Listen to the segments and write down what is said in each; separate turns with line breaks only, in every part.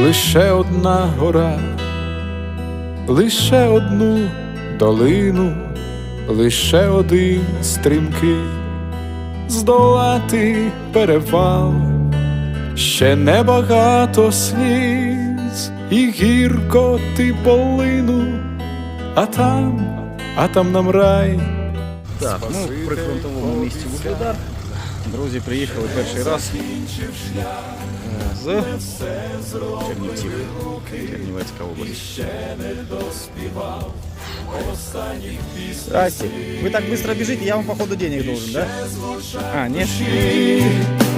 лише одна гора, лише одну долину, лише один стрімкий, здолати перевал, ще небагато сліз, і гірко ти полину, а там, а там нам рай.
Так, ну в прифронтовому місті Вугледар. Друзі приїхали перший раз з Чернівців, Чернівецька область. Здрасте. Вы так быстро бежите, я вам походу денег должен, да? А, нет?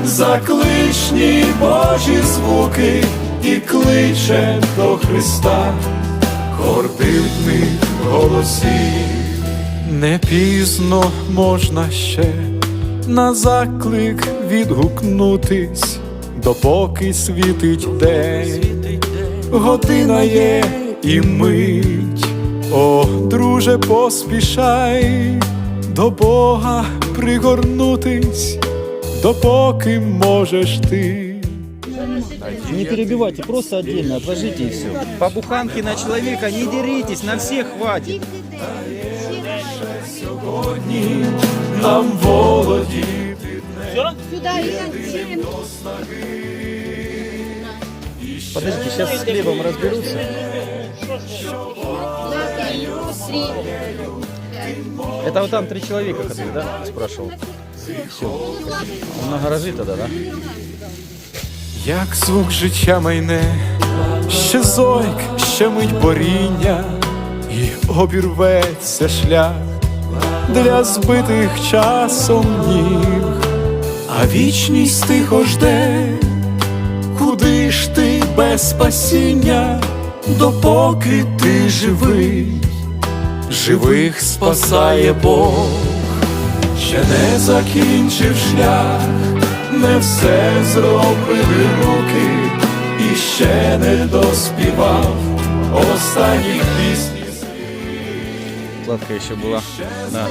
Закличні Божі звуки і кличе до Христа, хор дивних голосів. Не пізно можна ще на заклик відгукнутись, допоки світить день, година є і мить. О, друже, поспішай до Бога пригорнутись, допоки можеш ти.
Не перебивайте, просто отдельно отложите и все. По буханке на человека не деритесь, на всех хватит.
Сьогодні нам володіти
Сюда и
Подождите, сейчас с хлебом разберутся. Это вот там три человека ходили, да? Спрашивал. Все. На гаражи тогда, да?
Як звук життя майне, ще зойк, ще мить боріння, і обірветься шлях для збитих часом ніг, а вічність тихо жде, куди ж ти без спасіння, допоки ти живий, живих спасає Бог, ще не закінчив шлях. Не все зробили руки, і ще не доспівав останніх пісні
Кладка еще была. Да.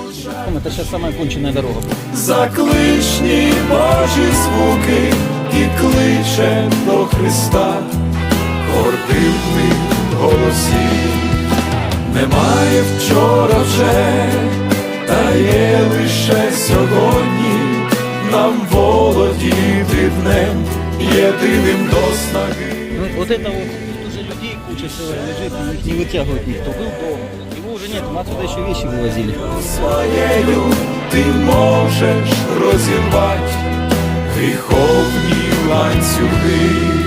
Ну, это сейчас самая конченная дорога.
Закличні Божі звуки і кличе до Христа, хор дивних голосів. Немає вчора вже, та є лише сьогодні. Нам володіти днем єдиним до снаги.
Ну, вот это вот тут уже людей куча всего лежит, их не вытягивает никто. Был дом, его уже нет, мы отсюда еще вещи вывозили.
своєю ти можеш розірвати гріховні ланцюги.